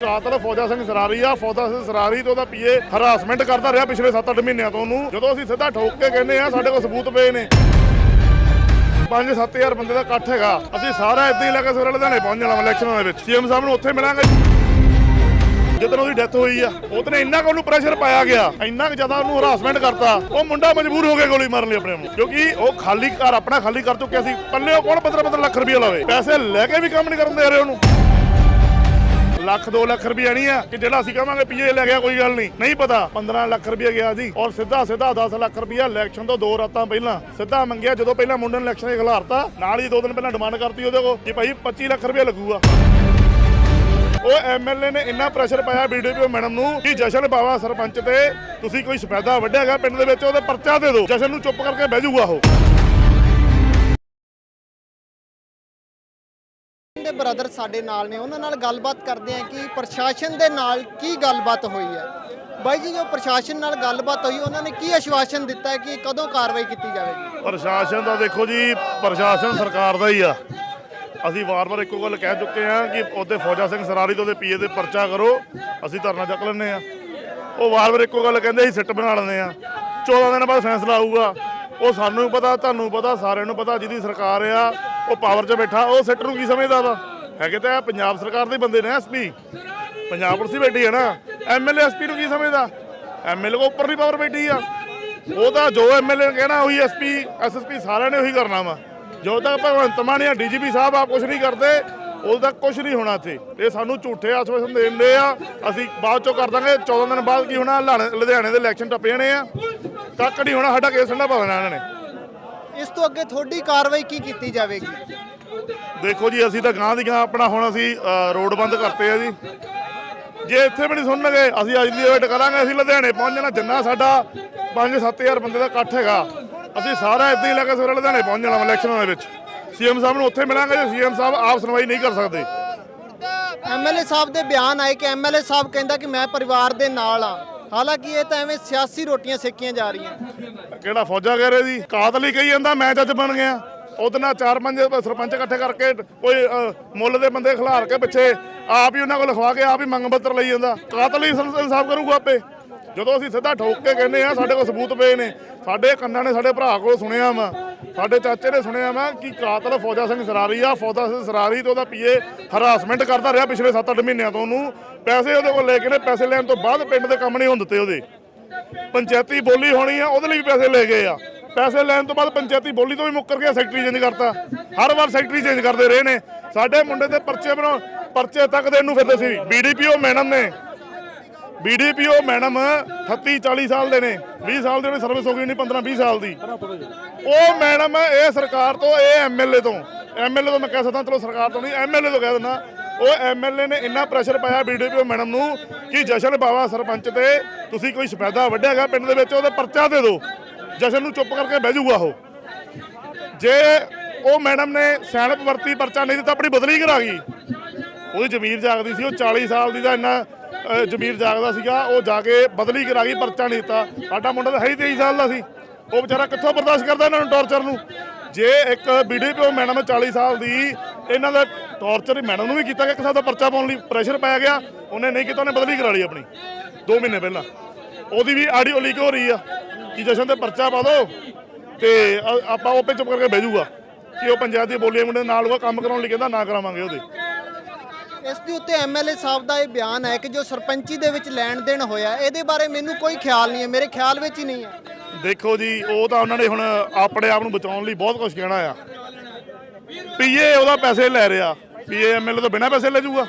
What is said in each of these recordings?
ਕਾਤਲ ਫੌਜਾ ਸਿੰਘ ਸਰਾਰੀ ਆ, ਫੌਜਾ ਸਿੰਘ ਸਰਾਰੀ ਤੋਂ ਉਹਦਾ ਪੀਏ ਹਰਾਸਮੈਂਟ ਕਰਦਾ ਰਿਹਾ ਪਿਛਲੇ 7-8 ਮਹੀਨਿਆਂ ਤੋਂ ਉਹਨੂੰ। ਜਦੋਂ ਅਸੀਂ ਸਿੱਧਾ ਠੋਕ ਕੇ ਕਹਿੰਦੇ ਆ, ਸਾਡੇ ਕੋਲ ਸਬੂਤ ਪਏ ਨੇ। 5-7000 ਬੰਦੇ ਦਾ ਇਕੱਠ ਹੈਗਾ। ਅਸੀਂ ਸਾਰਾ ਇਦਾਂ ਹੀ ਲੈ ਸਵੇਰੇ ਲੁਧਿਆਣੇ ਪਹੁੰਚ ਜਾਣਾ ਇਲੈਕਸ਼ਨਾਂ ਦੇ ਵਿੱਚ। ਸੀਐਮ ਸਾਹਿਬ ਨੂੰ ਉੱਥੇ ਮਿਲਾਂਗੇ। ਜਦੋਂ ਉਹਦੀ ਡੈਥ ਹੋਈ ਆ ਉਹਨੇ ਇੰਨਾ ਕੁ ਉਹਨੂੰ ਪ੍ਰੈਸ਼ਰ ਪਾਇਆ ਗਿਆ, ਇੰਨਾ ਕੁ ਜ਼ਿਆਦਾ ਉਹਨੂੰ ਹਰਾਸਮੈਂਟ ਕਰਤਾ। ਉਹ ਮੁੰਡਾ ਮਜਬੂਰ ਹੋ ਗਿਆ ਗੋਲੀ ਮਾਰਨ ਲਈ ਆਪਣੇ ਨੂੰ। ਕਿਉਂਕਿ ਉਹ ਖਾਲੀ ਘਰ, ਆਪਣਾ ਖਾਲੀ ਕਰ ਚੁੱਕਿਆ ਸੀ। ਪੱਲੇ ਉਹ ਕੋਲ 15-15 ਲੱਖ ਰੁਪਏ ਲਾਵੇ? ਪੈਸੇ ਲੈ ਕੇ ਵੀ ਕੰਮ ਨਹੀਂ ਕਰਨ ਦੇ ਰਹੇ ਉਹਨੂੰ। ਲੱਖ 2 ਲੱਖ ਰੁਪਏ ਨਹੀਂ ਆ, ਕਿ ਜਿਹੜਾ ਅਸੀਂ ਕਹਾਂਗੇ ਪੀਏ ਲੈ ਗਿਆ, ਕੋਈ ਗੱਲ ਨਹੀਂ। ਨਹੀਂ ਪਤਾ 15 ਲੱਖ ਰੁਪਏ ਗਿਆ ਜੀ ਔਰ ਸਿੱਧਾ ਸਿੱਧਾ 10 ਲੱਖ ਰੁਪਏ ਇਲੈਕਸ਼ਨ ਤੋਂ ਦੋ ਰਾਤਾਂ ਪਹਿਲਾਂ ਸਿੱਧਾ ਮੰਗਿਆ, ਜਦੋਂ ਪਹਿਲਾਂ ਮੁੰਡੇ ਨੂੰ ਇਲੈਕਸ਼ਨ ਦੇ ਖਿਲਾਰਤਾ ਨਾਲ ਹੀ ਦੋ ਦਿਨ ਪਹਿਲਾਂ ਡਿਮਾਂਡ ਕਰਤੀ ਉਹਦੇ ਕੋਲ, ਕਿ ਭਾਈ 25 ਲੱਖ ਰੁਪਏ ਲੱਗੂਗਾ। ਉਹ ਐਮਐਲਏ ਨੇ ਇੰਨਾ ਪ੍ਰੈਸ਼ਰ ਪਾਇਆ ਬੀਡੀਪੀਓ ਮੈਡਮ ਨੂੰ, ਕਿ ਜਸ਼ਨ ਬਾਵਾ ਸਰਪੰਚ ਤੇ ਤੁਸੀਂ ਕੋਈ ਸਫੈਦਾ ਵੱਢਿਆਗਾ ਪਿੰਡ ਦੇ ਵਿੱਚ, ਉਹਦੇ ਪਰਚਾ ਦੇ ਦਿਓ, ਜਸ਼ਨ ਨੂੰ ਚੁੱਪ ਕਰਕੇ ਬਹਿ ਜਾਊਗਾ ਉਹ। ਬ੍ਰਦਰ ਸਾਡੇ ਨਾਲ ਨੇ, ਉਹਨਾਂ ਨਾਲ ਗੱਲਬਾਤ ਕਰਦੇ ਆ ਕਿ ਪ੍ਰਸ਼ਾਸਨ ਦੇ ਨਾਲ ਕੀ ਗੱਲਬਾਤ ਹੋਈ ਹੈ। ਬਾਈ ਜੀ, ਜੋ ਪ੍ਰਸ਼ਾਸਨ ਨਾਲ ਗੱਲਬਾਤ ਹੋਈ, ਉਹਨਾਂ ਨੇ ਕੀ ਆਸ਼ਵਾਸਨ ਦਿੱਤਾ ਹੈ ਕਿ ਕਦੋਂ ਕਾਰਵਾਈ ਕੀਤੀ ਜਾਵੇਗੀ? ਪ੍ਰਸ਼ਾਸਨ ਦਾ ਦੇਖੋ ਜੀ, ਪ੍ਰਸ਼ਾਸਨ ਸਰਕਾਰ ਦਾ ਹੀ ਆ। ਅਸੀਂ ਵਾਰ-ਵਾਰ ਇੱਕੋ ਗੱਲ ਕਹਿ ਚੁੱਕੇ ਆ ਕਿ ਉਹਦੇ ਫੌਜਾ ਸਿੰਘ ਸਰਾਰੀ ਤੋਂ ਉਹਦੇ ਪੀਏ ਦੇ ਪਰਚਾ ਕਰੋ, ਅਸੀਂ ਧਰਨਾ ਚੱਕ ਲੈਂਦੇ ਆ ਉਹ ਵਾਰ-ਵਾਰ ਇੱਕੋ ਗੱਲ ਕਹਿੰਦੇ ਅਸੀਂ ਸਿੱਟ ਬਣਾ ਲੈਂਦੇ ਆ 14 ਦਿਨ ਬਾਅਦ ਫੈਸਲਾ ਆਊਗਾ। ਉਹ ਸਾਨੂੰ ਪਤਾ, ਤੁਹਾਨੂੰ ਪਤਾ, ਸਾਰਿਆਂ ਨੂੰ ਪਤਾ, ਜਿਹਦੀ ਸਰਕਾਰ ਆ ਉਹ ਪਾਵਰ 'ਚ ਬੈਠਾ, ਉਹ ਸਿੱਟ ਨੂੰ ਕੀ ਸਮਝਦਾ ਵਾ? ਹੈਗੇ ਤਾਂ ਪੰਜਾਬ ਸਰਕਾਰ ਦੇ ਬੰਦੇ ਨੇ ਐਸਪੀ ਪੰਜਾਬ ਪੁਲਿਸ ਬੈਠੀ ਹੈ ਨਾ। ਐਮਐਲਏ ਐਸਪੀ ਨੂੰ ਕੀ ਸਮਝਦਾ? ਐਮਐਲਏ ਕੋ ਉੱਪਰ ਦੀ ਪਾਵਰ ਬੈਠੀ ਆ। ਉਹ ਤਾਂ ਜੋ ਐਮਐਲਏ ਨੇ ਕਹਿਣਾ, ਉਹੀ ਐਸਪੀ ਐਸਐਸਪੀ ਸਾਰਿਆਂ ਨੇ ਉਹੀ ਕਰਨਾ ਵਾ। ਜੋ ਤੱਕ ਭਗਵੰਤ ਮਾਨ ਜਾਂ ਡੀਜੀਪੀ ਸਾਹਿਬ ਆ ਕੁਝ ਨਹੀਂ ਕਰਦੇ ਉਦੋਂ ਤੱਕ ਕੁਝ ਨਹੀਂ ਹੋਣਾ ਇੱਥੇ। ਇਹ ਸਾਨੂੰ ਝੂਠੇ ਆਸ਼ਵਾਸਨ ਦੇਂਦੇ ਆ। ਅਸੀਂ ਬਾਅਦ ਚੋਂ ਕਰ ਦਾਂਗੇ 14 ਦਿਨ ਬਾਅਦ ਕੀ ਹੋਣਾ, ਲੁਧਿਆਣੇ ਲੁਧਿਆਣੇ ਦੇ ਇਲੈਕਸ਼ਨ ਟੱਪ ਜਾਣੇ ਆ। ਤੱਕ ਨਹੀਂ ਹੋਣਾ, ਸਾਡਾ ਕੇਸ ਠੰਡਾ ਪਾ ਦੇਣਾ ਇਹਨਾਂ ਨੇ। ਇਸ ਤੋਂ ਅੱਗੇ ਤੁਹਾਡੀ ਕਾਰਵਾਈ ਕੀ ਕੀਤੀ ਜਾਵੇਗੀ? ਦੇਖੋ ਜੀ ਅਸੀਂ ਤਾਂ ਗਾਂ ਦੀ ਗਾਂ ਆਪਣਾ ਹੁਣ ਅਸੀਂ ਅ, ਰੋਡ ਬੰਦ ਕਰਤੇ ਆ ਜੀ। ਜੇ ਇੱਥੇ ਵੀ ਨਹੀਂ ਸੁਣਨਗੇ ਅਸੀਂ ਅੱਜ ਦੀ ਵੇਟ ਕਰਾਂਗੇ ਅਸੀਂ ਲੁਧਿਆਣੇ ਪਹੁੰਚ ਜਾਣਾ ਜਿੰਨਾ ਸਾਡਾ 5-7000 ਬੰਦੇ ਦਾ ਇਕੱਠ ਹੈਗਾ ਅਸੀਂ ਸਾਰਾ ਇਦਾਂ ਹੀ ਲੈ ਕੇ ਸਵੇਰੇ ਲੁਧਿਆਣੇ ਪਹੁੰਚ ਜਾਣਾ ਵਾ ਇਲੈਕਸ਼ਨਾਂ ਦੇ ਵਿੱਚ। ਸੀਐਮ ਸਾਹਿਬ ਨੂੰ ਉੱਥੇ ਮਿਲਾਂਗੇ ਜੇ ਸੀਐਮ ਸਾਹਿਬ ਆਪ ਸੁਣਵਾਈ ਨਹੀਂ ਕਰ ਸਕਦੇ। ਐਮਐਲਏ ਸਾਹਿਬ ਦੇ ਬਿਆਨ ਆਏ ਕਿ ਐਮਐਲਏ ਸਾਹਿਬ ਕਹਿੰਦਾ ਕਿ ਮੈਂ ਪਰਿਵਾਰ ਦੇ ਨਾਲ ਆ। ਹਾਲਾਂਕਿ ਇਹ ਤਾਂ ਐਵੇਂ ਸਿਆਸੀ ਰੋਟੀਆਂ ਸੇਕੀਆਂ ਜਾ ਰਹੀਆਂ। ਕਿਹੜਾ ਫੌਜਾ ਕਹਿ ਰਹੇ ਜੀ? ਕਾਤਲ ਹੀ ਕਹੀ ਜਾਂਦਾ, ਮੈਂ ਜੱਜ ਬਣ ਗਿਆ। ਉਹਦੇ ਨਾਲ ਚਾਰ ਪੰਜ ਸਰਪੰਚ ਇਕੱਠੇ ਕਰਕੇ ਕੋਈ ਮੁੱਲ ਦੇ ਬੰਦੇ ਖਿਲਾਰ ਕੇ ਪਿੱਛੇ ਆਪ ਹੀ ਉਹਨਾਂ ਕੋਲ ਲਿਖਵਾ ਕੇ ਆਪ ਹੀ ਮੰਗ ਪੱਤਰ ਲਈ ਜਾਂਦਾ। ਕਾਤਲ ਹੀ ਇਨਸਾਫ ਕਰੂਗਾ ਆਪੇ। ਜਦੋਂ ਅਸੀਂ ਸਿੱਧਾ ਠੋਕ ਕੇ ਕਹਿੰਦੇ ਆ ਸਾਡੇ ਕੋਲ ਸਬੂਤ ਪਏ ਨੇ। ਸਾਡੇ ਕੰਨਾਂ ਨੇ ਸਾਡੇ ਭਰਾ ਕੋਲ ਸੁਣਿਆ ਵਾ। ਸਾਡੇ ਚਾਚੇ ਨੇ ਸੁਣਿਆ ਵਾ ਕਿ ਕਾਤਲ ਫੌਜਾ ਸਿੰਘ ਸਰਾਰੀ ਆ। ਫੌਜਾ ਸਿੰਘ ਸਰਾਰੀ ਤੋਂ ਉਹਦਾ ਪੀਏ ਹਰਾਸਮੈਂਟ ਕਰਦਾ ਰਿਹਾ ਪਿਛਲੇ 7-8 ਮਹੀਨਿਆਂ ਤੋਂ ਉਹਨੂੰ। ਪੈਸੇ ਉਹਦੇ ਕੋਲ ਲੈ ਕੇ ਨੇ, ਪੈਸੇ ਲੈਣ ਤੋਂ ਬਾਅਦ ਪਿੰਡ ਦੇ ਕੰਮ ਨਹੀਂ ਹੋਣ ਦਿੱਤੇ ਉਹਦੇ। ਪੰਚਾਇਤੀ ਬੋਲੀ ਹੋਣੀ ਆ, ਉਹਦੇ ਲਈ ਵੀ ਪੈਸੇ ਲੈ ਗਏ ਆ। ਪੈਸੇ ਲੈਣ ਤੋਂ ਬਾਅਦ ਪੰਚਾਇਤੀ ਬੋਲੀ ਤੋਂ ਵੀ ਮੁੱਕਰ ਗਿਆ, ਸੈਕਟਰੀ ਚੇਂਜ ਕਰਤਾ। ਹਰ ਵਾਰ ਸੈਕਟਰੀ ਚੇਂਜ ਕਰਦੇ ਰਹੇ ਨੇ। ਸਾਡੇ ਮੁੰਡੇ ਦੇ ਪਰਚੇ ਬਣਾਉਣ ਪਰਚੇ ਤੱਕ ਦੇਣ ਨੂੰ ਫਿਰਦੇ ਸੀ। ਬੀਡੀਪੀਓ ਮੈਡਮ ਨੇ। ਬੀਡੀਪੀਓ ਮੈਡਮ 38 40 ਸਾਲ ਦੇ ਨੇ 20 ਸਾਲ ਦੇ ਨੇ ਸਰਵਿਸ ਹੋ ਗਈ ਨਹੀਂ 15 20 ਸਾਲ ਦੀ। ਉਹ ਮੈਡਮ ਇਹ ਸਰਕਾਰ ਤੋਂ, ਇਹ ਐਮਐਲਏ ਤੋਂ ਐਮਐਲਏ ਤੋਂ ਮੈਂ ਕਹਿ ਸਕਦਾ, ਚਲੋ ਸਰਕਾਰ ਤੋਂ ਨਹੀਂ ਐਮਐਲਏ ਤੋਂ ਕਹਿ ਦਿੰਦਾ। ਉਹ ਐਮਐਲਏ ਨੇ ਇੰਨਾ ਪ੍ਰੈਸ਼ਰ ਪਾਇਆ ਬੀਡੀਪੀਓ ਮੈਡਮ ਨੂੰ ਕਿ ਜਸ਼ਨ ਬਾਵਾ ਸਰਪੰਚ ਤੇ ਤੁਸੀਂ ਕੋਈ ਸਫੈਦਾ ਵੱਢਿਆਗਾ ਪਿੰਡ ਦੇ ਵਿੱਚ, ਉਹਦੇ ਪਰਚਾ ਦੇ ਦਿਓ। ਜਸ਼ਨ ਨੂੰ ਚੁੱਪ ਕਰਕੇ ਬਹਿ ਜਾਊਗਾ ਉਹ। ਜੇ ਉਹ ਮੈਡਮ ਨੇ ਸੈਨਪ ਵਰਤੀ ਪਰਚਾ ਨਹੀਂ ਦਿੱਤਾ, ਆਪਣੀ ਬਦਲੀ ਕਰਾ ਗਈ। ਉਹਦੀ ਜ਼ਮੀਰ ਜਾਗਦੀ ਸੀ, ਉਹ 40 ਸਾਲ ਦੀ ਦਾ ਇੰਨਾ ਜ਼ਮੀਰ ਜਾਗਦਾ ਸੀਗਾ, ਉਹ ਜਾ ਕੇ ਬਦਲੀ ਕਰਾ ਗਈ, ਪਰਚਾ ਨਹੀਂ ਦਿੱਤਾ। ਸਾਡਾ ਮੁੰਡਾ ਤਾਂ ਹੈ ਹੀ 23 ਸਾਲ ਦਾ ਸੀ। ਉਹ ਵਿਚਾਰਾ ਕਿੱਥੋਂ ਬਰਦਾਸ਼ਤ ਕਰਦਾ ਇਹਨਾਂ ਨੂੰ ਟੌਰਚਰ ਨੂੰ? ਜੇ ਇੱਕ ਬੀਡੀਪੀਓ ਮੈਡਮ 40 ਸਾਲ ਦੀ, ਇਹਨਾਂ ਦਾ ਟੌਰਚਰ ਮੈਡਮ ਨੂੰ ਵੀ ਕੀਤਾ ਗਿਆ ਕਿਸੇ ਦਾ ਪਰਚਾ ਪਾਉਣ ਲਈ ਪ੍ਰੈਸ਼ਰ ਪਾਇਆ ਗਿਆ, ਉਹਨੇ ਨਹੀਂ ਕੀਤਾ, ਉਹਨੇ ਬਦਲੀ ਕਰਾ ਲਈ ਆਪਣੀ 2 ਮਹੀਨੇ ਪਹਿਲਾਂ। ਉਹਦੀ ਵੀ ਆਡੀਓ ਲੀਕ ਹੋ ਰਹੀ ਆ, ਕਿ ਜਸ਼ਨ ਤੇ ਪਰਚਾ ਪਾ ਦਿਓ, ਤੇ ਆਪਾਂ ਉਹ 'ਤੇ ਚੁੱਪ ਕਰਕੇ ਬਹਿ ਜਾਊਗਾ, ਕਿ ਉਹ ਪੰਚਾਇਤ ਦੀ ਬੋਲੀ ਮੁੰਡੇ ਨਾਲ ਉਹ ਕੰਮ ਕਰਾਉਣ ਲਈ ਕਹਿੰਦਾ ਨਾ ਕਰਾਵਾਂਗੇ ਉਹਦੇ। ਇਸ ਦੇ ਉੱਤੇ ਐਮਐਲਏ ਸਾਹਿਬ ਦਾ ਇਹ ਬਿਆਨ ਹੈ ਕਿ ਜੋ ਸਰਪੰਚੀ ਦੇ ਵਿੱਚ ਲੈਣ ਦੇਣ ਹੋਇਆ, ਇਹਦੇ ਬਾਰੇ ਮੈਨੂੰ ਕੋਈ ਖਿਆਲ ਨਹੀਂ ਹੈ, ਮੇਰੇ ਖਿਆਲ ਵਿੱਚ ਹੀ ਨਹੀਂ ਹੈ। ਦੇਖੋ ਜੀ, ਉਹ ਤਾਂ ਉਹਨਾਂ ਨੇ ਹੁਣ ਆਪਣੇ ਆਪ ਨੂੰ ਬਚਾਉਣ ਲਈ ਬਹੁਤ ਕੁਝ ਕਹਿਣਾ ਆ। ਪੀਏ ਉਹਦਾ ਪੈਸੇ ਲੈ ਰਿਹਾ, ਪੀਏ ਐਮਐਲਏ ਤੋਂ ਬਿਨਾਂ ਪੈਸੇ ਲੈ ਜਾਊਗਾ।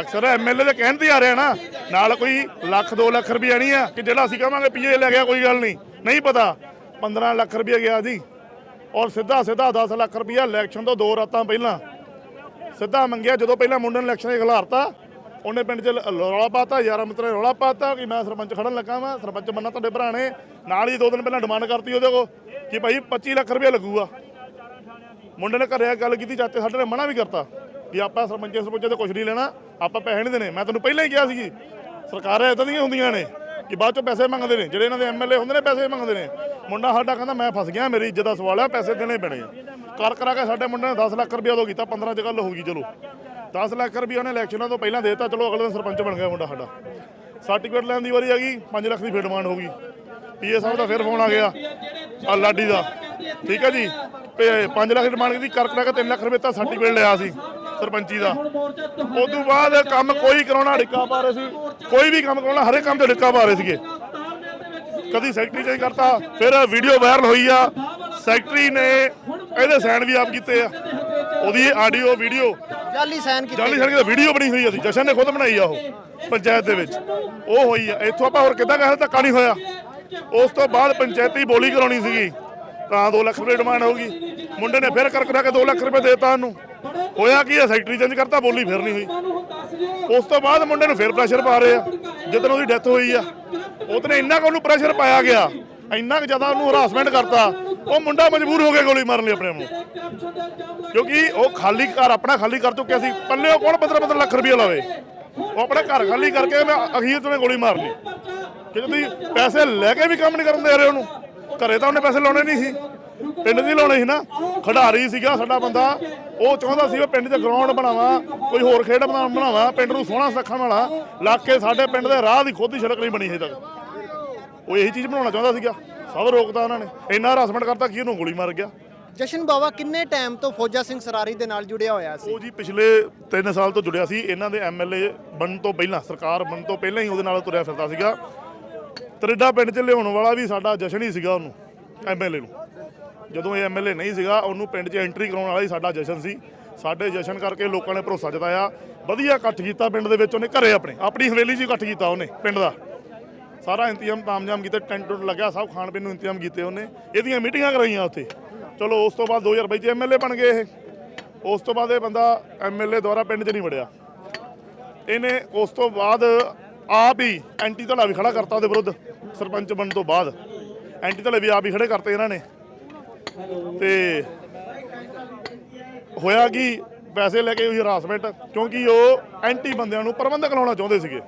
ਅਕਸਰ ਐਮਐਲਏ ਦੇ ਕਹਿਣ ਤੇ ਆ ਰਿਹਾ ਨਾ, ਨਾਲ ਕੋਈ ਲੱਖ 2 ਲੱਖ ਰੁਪਏ ਨਹੀਂ ਆ ਕਿ ਜਿਹੜਾ ਅਸੀਂ ਕਹਾਂਗੇ ਪੀਏ ਲੈ ਗਿਆ, ਕੋਈ ਗੱਲ ਨਹੀਂ। ਨਹੀਂ ਪਤਾ 15 ਲੱਖ ਰੁਪਏ ਗਿਆ ਜੀ। ਔਰ ਸਿੱਧਾ ਸਿੱਧਾ 10 ਲੱਖ ਰੁਪਏ ਇਲੈਕਸ਼ਨ ਤੋਂ ਦੋ ਰਾਤਾਂ ਪਹਿਲਾਂ ਸਿੱਧਾ ਮੰਗਿਆ, ਜਦੋਂ ਪਹਿਲਾਂ ਮੁੰਡੇ ਨੂੰ ਇਲੈਕਸ਼ਨ ਦੇ ਖਿਲਾਰਤਾ, ਉਹਨੇ ਪਿੰਡ 'ਚ ਲ- ਰੌਲਾ ਪਾਤਾ, ਯਾਰਾਂ ਮਿੱਤਰਾਂ ਨੇ ਰੌਲਾ ਪਾਤਾ ਕਿ ਮੈਂ ਸਰਪੰਚ ਖੜਨ ਲੱਗਾ ਵਾਂ, ਸਰਪੰਚ ਬੰਨਾ ਤੁਹਾਡੇ ਭਰਾ ਨੇ। ਨਾਲ ਹੀ ਦੋ ਦਿਨ ਪਹਿਲਾਂ ਡਿਮਾਂਡ ਕਰਤੀ ਉਹਦੇ ਕੋਲ ਕਿ ਭਾਈ 25 ਲੱਖ ਰੁਪਏ ਲੱਗੂਗਾ। ਮੁੰਡੇ ਨੇ ਘਰੇ ਗੱਲ ਕੀਤੀ, ਚਾਚੇ ਸਾਡੇ ਨੇ ਮਨਾ ਵੀ ਕਰਤਾ ਕਿ ਆਪਾਂ ਸਰਪੰਚ ਸਰਪੰਚ ਤੇ ਕੁਝ ਨਹੀਂ ਲੈਣਾ, ਆਪਾਂ ਪੈਸੇ ਨਹੀਂ ਦੇਣੇ। ਮੈਂ ਤੈਨੂੰ ਪਹਿਲਾਂ ਹੀ ਕਿਹਾ ਸੀ ਸਰਕਾਰਾਂ ਇਦਾਂ ਦੀਆਂ ਹੁੰਦੀਆਂ ਨੇ ਕਿ ਬਾਅਦ ਚੋਂ ਪੈਸੇ ਮੰਗਦੇ ਨੇ। ਜਿਹੜੇ ਇਹਨਾਂ ਦੇ ਐਮਐਲਏ ਹੁੰਦੇ ਨੇ, ਪੈਸੇ ਮੰਗਦੇ ਨੇ। ਮੁੰਡਾ ਸਾਡਾ ਕਹਿੰਦਾ, ਮੈਂ ਫਸ ਗਿਆ, ਮੇਰੀ ਇੱਜ਼ਤ ਦਾ ਸਵਾਲ ਆ, ਪੈਸੇ ਦੇਣੇ ਪੈਣੇ ਆ। ਕਰ ਕਰਾ ਕੇ ਸਾਡੇ ਮੁੰਡੇ ਨੇ 10 ਲੱਖ ਰੁਪਏ ਉਦੋਂ ਕੀਤਾ 15 ਚ ਗੱਲ ਹੋ ਗਈ, ਚਲੋ। 10 ਲੱਖ ਰੁਪਏ ਉਹਨੇ ਇਲੈਕਸ਼ਨਾਂ ਤੋਂ ਪਹਿਲਾਂ ਦੇਤਾ, ਚਲੋ ਅਗਲੇ ਦਿਨ ਸਰਪੰਚ ਬਣ ਗਿਆ ਮੁੰਡਾ ਸਾਡਾ। ਸਰਟੀਫਿਕੇਟ ਲੈਣ ਦੀ ਵਾਰੀ ਆ ਗਈ 5 ਲੱਖ ਦੀ ਫੇਰ ਡਿਮਾਂਡ ਹੋ ਗਈ। ਪੀਏ ਸਾਹਿਬ ਦਾ ਫਿਰ ਫੋਨ ਆ ਗਿਆ, ਆ ਲਾਡੀ ਦਾ। ਠੀਕ ਹੈ ਜੀ? 5 ਲੱਖ ਦੀ ਡਿਮਾਂਡ ਕੀਤੀ, ਕਰ ਕਰਾ ਕੇ 3 ਲੱਖ ਰੁਪਏ ਤਾਂ ਸਰਟੀਫਿਕੇਟ ਲਿਆ ਸੀ ਸਰਪੰਚੀ ਦਾ। ਉਸ ਤੋਂ ਬਾਅਦ ਕੰਮ ਕੋਈ ਕਰਾਉਣਾ ਡਿੱਕਾ ਪਾ ਰਹੇ ਸੀ, ਕੋਈ ਵੀ ਕੰਮ ਕਰਾਉਣਾ ਹਰੇ ਕੰਮ ਤੇ ਡਿੱਕਾ ਪਾ ਰਹੇ ਸੀਗੇ। ਕਦੀ ਸੈਕਟਰੀ ਚੇਂਜ ਕਰਤਾ, ਫਿਰ ਵੀਡੀਓ ਵਾਇਰਲ ਹੋਈ ਆ। ਸੈਕਟਰੀ ਨੇ ਇਹਦੇ ਸਾਈਨ ਵੀ ਆਪ ਕੀਤੇ ਆ। ਉਹਦੀ ਆਡੀਓ ਵੀਡੀਓ ਜਾਲੀ ਸਾਈਨ ਕੀਤੇ। ਜਾਲੀ ਸੜਕ ਦੀ ਵੀਡੀਓ ਬਣੀ ਹੋਈ ਆ ਸੀ ਜਸ਼ਨ ਨੇ ਖੁਦ ਬਣਾਈ ਆ ਉਹ ਪੰਚਾਇਤ ਦੇ ਵਿੱਚ। ਉਹ ਹੋਈ ਆ। ਇੱਥੋਂ ਆਪਾਂ ਹੋਰ ਕਿੱਦਾਂ ਕਹਾਂ ਧੱਕਾ ਨਹੀਂ ਹੋਇਆ। ਉਸ ਤੋਂ ਬਾਅਦ ਪੰਚਾਇਤੀ ਬੋਲੀ ਕਰਾਉਣੀ ਸੀਗੀ। ਤਾਂ 2 ਲੱਖ ਰੁਪਏ ਡਿਮਾਂਡ ਹੋਊਗੀ ਮੁੰਡੇ ਨੇ ਫਿਰ ਕਰ ਕਰਾ ਕੇ 2 ਲੱਖ ਰੁਪਏ ਦੇਤਾ ਉਹਨੂੰ। ਹੋਇਆ ਕੀ ਆ ਸੈਕਟਰੀ ਚੇਂਜ ਕਰਤਾ ਬੋਲੀ ਫਿਰ ਨਹੀਂ ਹੋਈ। ਉਸ ਤੋਂ ਬਾਅਦ ਮੁੰਡੇ ਨੂੰ ਫਿਰ ਪ੍ਰੈਸ਼ਰ ਪਾ ਰਹੇ ਆ। ਜਦੋਂ ਉਹਦੀ ਡੈਥ ਹੋਈ ਆ। ਉਹਨੇ ਇੰਨਾ ਕੁ ਉਹਨੂੰ ਪ੍ਰੈਸ਼ਰ ਪਾਇਆ ਗਿਆ। ਇੰਨਾ ਕੁ ਜ਼ਿਆਦਾ ਉਹਨੂੰ ਹਰਾਸਮੈਂਟ ਕਰਤਾ। ਉਹ ਮੁੰਡਾ ਮਜਬੂਰ ਹੋ ਗਿਆ ਗੋਲੀ ਮਾਰਨ ਲਈ ਆਪਣੇ ਆਪ ਨੂੰ। ਕਿਉਂਕਿ ਉਹ ਖਾਲੀ ਘਰ, ਆਪਣਾ ਖਾਲੀ ਕਰ ਚੁੱਕਿਆ ਸੀ ਪੱਲੇ ਉਹ ਕੌਣ 15 15 ਲੱਖ ਰੁਪਏ ਲਾਵੇ? ਉਹ ਆਪਣਾ ਘਰ ਖਾਲੀ ਕਰਕੇ ਮੈਂ ਅਖੀਰ ਤੋਂ ਗੋਲੀ ਮਾਰ ਲਈ। ਕਿ ਤੁਸੀਂ ਪੈਸੇ ਲੈ ਕੇ ਵੀ ਕੰਮ ਨਹੀਂ ਕਰਨ ਦੇ ਰਹੇ ਉਹਨੂੰ। ਘਰੇ ਤਾਂ ਉਹਨੇ ਪੈਸੇ ਲਾਉਣੇ ਨਹੀਂ ਸੀ। ਪਿੰਡ ਦੀ ਲਾਉਣੇ ਸੀ ਨਾ। ਖਿਡਾਰੀ ਸੀਗਾ ਸਾਡਾ ਬੰਦਾ। ਉਹ ਚਾਹੁੰਦਾ ਸੀ ਵੀ ਪਿੰਡ 'ਚ ਗਰਾਊਂਡ ਬਣਾਵਾਂ, ਕੋਈ ਹੋਰ ਖੇਡ ਬਣਾ- ਬਣਾਵਾਂ। ਪਿੰਡ ਨੂੰ ਸੋਹਣਾ ਸੱਖਣ ਵਾਲਾ। ਲਾ ਕੇ ਸਾਡੇ ਪਿੰਡ ਦੇ ਰਾਹ ਦੀ ਖੁਦ ਹੀ ਸੜਕ ਨਹੀਂ ਬਣੀ ਹਜੇ ਤੱਕ। ਉਹ ਇਹੀ ਚੀਜ਼ ਬਣਾਉਣਾ ਚਾਹੁੰਦਾ ਸੀਗਾ। ਸਭ ਰੋਕਤਾ ਉਹਨਾਂ ਨੇ। ਇੰਨਾ ਹਰਾਸਮੈਂਟ ਕਰਤਾ ਕਿ ਉਹਨੂੰ ਗੋਲੀ ਮਾਰ ਗਿਆ। ਜਸ਼ਨ ਬਾਵਾ ਕਿੰਨੇ ਟਾਈਮ ਤੋਂ ਫੌਜਾ ਸਿੰਘ ਸਰਾਰੀ ਦੇ ਨਾਲ ਜੁੜਿਆ ਹੋਇਆ ਸੀ? ਉਹ ਜੀ ਪਿਛਲੇ 3 ਸਾਲ ਤੋਂ ਜੁੜਿਆ ਸੀ। ਇਹਨਾਂ ਦੇ ਐਮਐਲਏ ਬਣਨ ਤੋਂ ਪਹਿਲਾਂ ਸਰਕਾਰ ਬਣਨ ਤੋਂ ਪਹਿਲਾਂ ਹੀ ਉਹਦੇ ਨਾਲ ਤੁਰਿਆ ਫਿਰਦਾ ਸੀਗਾ। ਤਰਿੱਡਾ ਪਿੰਡ 'ਚ ਲਿਆਉਣ ਵਾਲਾ ਵੀ ਸਾਡਾ ਜਸ਼ਨ ਹੀ ਸੀਗਾ ਉਹਨੂੰ ਐਮਐਲਏ ਨੂੰ। ਜਦੋਂ ਇਹ ਐਮਐਲਏ ਨਹੀਂ ਸੀਗਾ ਉਹਨੂੰ ਪਿੰਡ 'ਚ ਐਂਟਰੀ ਕਰਾਉਣ ਵਾਲਾ ਹੀ ਸਾਡਾ ਜਸ਼ਨ ਸੀ। ਸਾਡੇ ਜਸ਼ਨ ਕਰਕੇ ਲੋਕਾਂ ਨੇ ਭਰੋਸਾ ਜਤਾਇਆ ਵਧੀਆ ਇਕੱਠ ਕੀਤਾ ਪਿੰਡ ਦੇ ਵਿੱਚ ਉਹਨੇ ਘਰੇ ਆਪਣੇ ਆਪਣੀ ਹਵੇਲੀ 'ਚ ਇਕੱਠ ਕੀਤਾ ਉਹਨੇ ਪਿੰਡ ਦਾ। ਸਾਰਾ ਇੰਤਜ਼ਾਮ ਤਾਮਜਾਮ ਕੀਤਾ, ਟੈਂਟ ਟੁੱਟ ਲੱਗਿਆ, ਸਭ ਖਾਣ ਪੀਣ ਨੂੰ ਇੰਤਜ਼ਾਮ ਕੀਤੇ ਉਹਨੇ। ਇਹਦੀਆਂ ਮੀਟਿੰਗਾਂ ਕਰਾਈਆਂ ਉੱਥੇ। ਚਲੋ, ਉਸ ਤੋਂ ਬਾਅਦ 2022 ਚ ਐਮਐਲਏ ਬਣ ਗਏ ਇਹ। ਉਸ ਤੋਂ ਬਾਅਦ ਇਹ ਬੰਦਾ ਐਮਐਲਏ ਦੁਆਰਾ ਪਿੰਡ 'ਚ ਨਹੀਂ ਵੜਿਆ। ਇਹਨੇ ਉਸ ਤੋਂ ਬਾਅਦ ਆਪ ਹੀ ਐਂਟੀ ਧੜਾ ਵੀ ਖੜਾ ਕਰਤਾ ਉਹਦੇ ਵਿਰੁੱਧ, ਸਰਪੰਚ ਬਣਨ ਤੋਂ ਬਾਅਦ। ਐਂਟੀ ਧੜੇ ਵੀ ਆਪ ਹੀ ਖੜੇ ਕਰਤੇ ਇਹਨਾਂ ਨੇ। ਤੇ ਹੋਇਆ ਕਿ? ਪੈਸੇ ਲੈ ਕੇ ਉਹੀ ਹਰਾਸਮੈਂਟ, ਕਿਉਂਕਿ ਉਹ ਐਂਟੀ ਬੰਦਿਆਂ ਨੂੰ ਪ੍ਰਬੰਧਕ ਲਾਉਣਾ ਚਾਹੁੰਦੇ ਸੀਗੇ।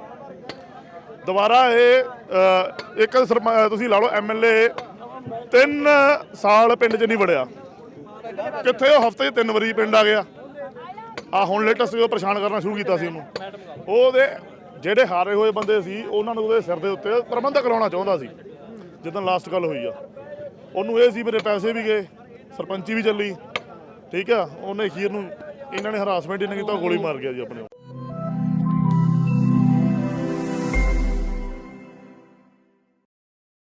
ਦੁਬਾਰਾ ਇਹ ਅ, ਇੱਕ ਸਰਪ- ਤੁਸੀਂ ਲਾ ਲਓ ਐਮਐਲਏ 3 ਸਾਲ ਪਿੰਡ 'ਚ ਨਹੀਂ ਵੜਿਆ। ਕਿੱਥੇ ਉਹ ਹਫ਼ਤੇ 'ਚ ਤਿੰਨ ਵਾਰੀ ਪਿੰਡ ਆ ਗਿਆ। ਆ ਹੁਣ ਲੇਟੈਸਟ ਉਹ ਪਰੇਸ਼ਾਨ ਕਰਨਾ ਸ਼ੁਰੂ ਕੀਤਾ ਸੀ ਉਹਨੂੰ। ਉਹਦੇ ਜਿਹੜੇ ਹਾਰੇ ਹੋਏ ਬੰਦੇ ਸੀ ਉਹਨਾਂ ਨੂੰ ਉਹਦੇ ਸਿਰ ਦੇ ਉੱਤੇ ਪ੍ਰਬੰਧ ਲਾਉਣਾ ਚਾਹੁੰਦਾ ਸੀ ਜਦੋਂ ਲਾਸਟ ਗੱਲ ਹੋਈ ਆ। ਉਹਨੂੰ ਇਹ ਸੀ ਮੇਰੇ ਪੈਸੇ ਵੀ ਗਏ ਸਰਪੰਚੀ ਵੀ ਚੱਲੀ। ਠੀਕ ਆ? ਉਹਨੇ ਅਖੀਰ ਨੂੰ ਇਹਨਾਂ ਨੇ ਹਰਾਸਮੈਂਟ ਇਹਨਾਂ ਕੀਤਾ ਉਹ ਗੋਲੀ ਮਾਰ ਗਿਆ ਜੀ ਆਪਣੇ